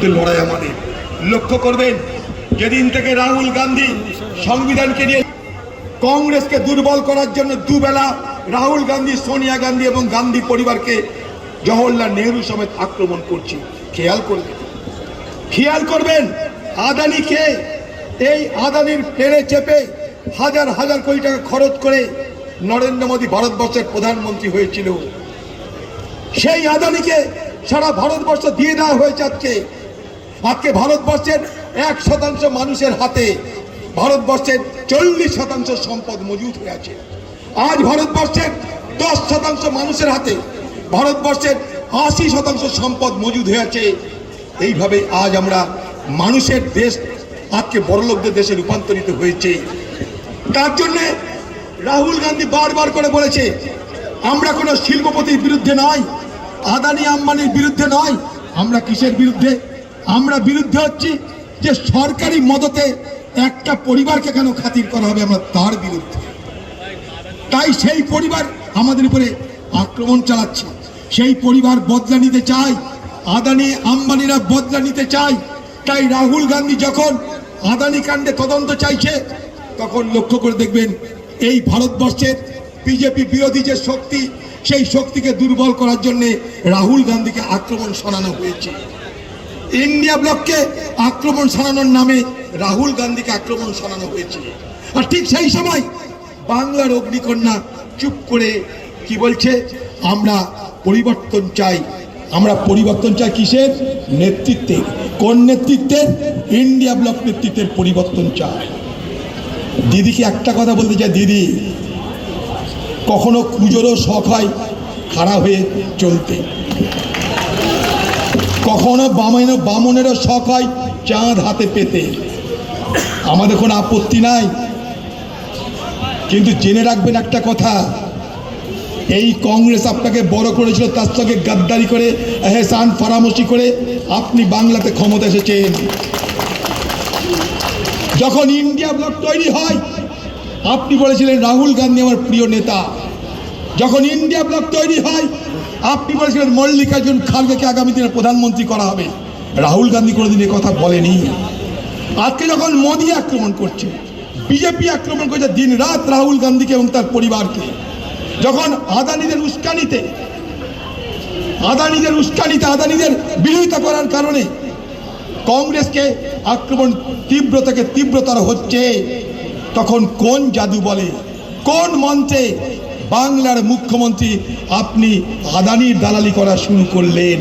বিরুদ্ধে লড়াই আমাদের। লক্ষ্য করবেন, যেদিন থেকে রাহুল গান্ধী সংবিধানকে নিয়ে কংগ্রেসকে দুর্বল করার জন্য দুবেলা রাহুল গান্ধী, সোনিয়া গান্ধী এবং গান্ধী পরিবারকে জওহরলাল নেহরু সমেত আক্রমণ করছে। খেয়াল করবেন। খেয়াল করবেন আদানিকে এই আদানির প্লেনে চেপে হাজার হাজার কোটি টাকা খরচ করে নরেন্দ্র মোদী ভারতবর্ষের প্রধানমন্ত্রী হয়েছিল। সেই আদানিকে সারা ভারতবর্ষ দিয়ে দেওয়া হয়েছে আজকে। আজকে ভারতবর্ষের এক শতাংশ মানুষের হাতে ভারতবর্ষের চল্লিশ শতাংশ সম্পদ মজুদ হয়ে আছে। আজ ভারতবর্ষের দশ শতাংশ মানুষের হাতে ভারতবর্ষের আশি শতাংশ সম্পদ মজুদ হয়ে আছে। এইভাবে আজ আমরা মানুষের দেশ আজকে বড়লোকদের দেশে রূপান্তরিত হয়েছে। তার জন্যে রাহুল গান্ধী বারবার করে বলেছে, আমরা কোনো শিল্পপতির বিরুদ্ধে নয়, আদানি আম্বানির বিরুদ্ধে নয়, আমরা কিসের বিরুদ্ধে? আমরা বিরুদ্ধে হচ্ছি যে সরকারি মদতে একটা পরিবারকে কেন খাতির করা হবে আমরা তার বিরুদ্ধে। তাই সেই পরিবার আমাদের উপরে আক্রমণ চালাচ্ছে। সেই পরিবার বদলা নিতে চায়, আদানি, আম্বানিরা বদলা নিতে চায়। তাই রাহুল গান্ধী যখন আদানি কাণ্ডে তদন্ত চাইছে, তখন লক্ষ্য করে দেখবেন এই ভারতবর্ষের বিজেপি বিরোধী যে শক্তি, সেই শক্তিকে দুর্বল করার জন্যে রাহুল গান্ধীকে আক্রমণ শোনানো হয়েছে। ইন্ডিয়া ব্লককে আক্রমণ শোনানোর নামে রাহুল গান্ধীকে আক্রমণ শোনানো হয়েছে আর ঠিক সেই সময় বাংলার অগ্নিকন্যা চুপ করে কি বলছে? আমরা পরিবর্তন চাই। আমরা পরিবর্তন চাই কিসের? নেতৃত্বের। কোন নেতৃত্বের? ইন্ডিয়া ব্লক নেতৃত্বের পরিবর্তন চাই। দিদিকে একটা কথা বলতে চাই, দিদি। কখনো কুজোরও শখ হয় খাড়া হয়ে চলতে। কখনো বামন বামনেরও শখ হয় চাঁদ হাতে পেতে। আমাদের কোনো আপত্তি নাই। কিন্তু জেনে রাখবেন একটা কথা। এই কংগ্রেস আপনাকে বড় করেছিল, তার সঙ্গে গাদ্দারি করে, এহসান ফারামসি করে আপনি বাংলাতে ক্ষমতা এসেছেন। যখন ইন্ডিয়া ব্লক তৈরি হয়, আপনি বলেছিলেন রাহুল গান্ধী আমার প্রিয় নেতা। যখন ইন্ডিয়া ব্লক তৈরি হয়, আপনি বলেছিলেন মল্লিকার্জুন খাড়গেকে আগামী দিনে প্রধানমন্ত্রী করা হবে। রাহুল গান্ধী কোনোদিন কথা বলেনি। আজকে যখন মোদী আক্রমণ করছে, বিজেপি আক্রমণ করছে দিন রাত রাহুল গান্ধীকে এবং তার পরিবারকে, যখন আদানিদের উস্কানিতে আদানিদের উস্কানিতে, আদানিদের বিরোধিতা করার কারণে কংগ্রেসকে আক্রমণ তীব্র থেকে তীব্রতর হচ্ছে, তখন কোন জাদু বলে, কোন মন্ত্রে বাংলার মুখ্যমন্ত্রী আপনি আদানির দালালি করা শুরু করলেন।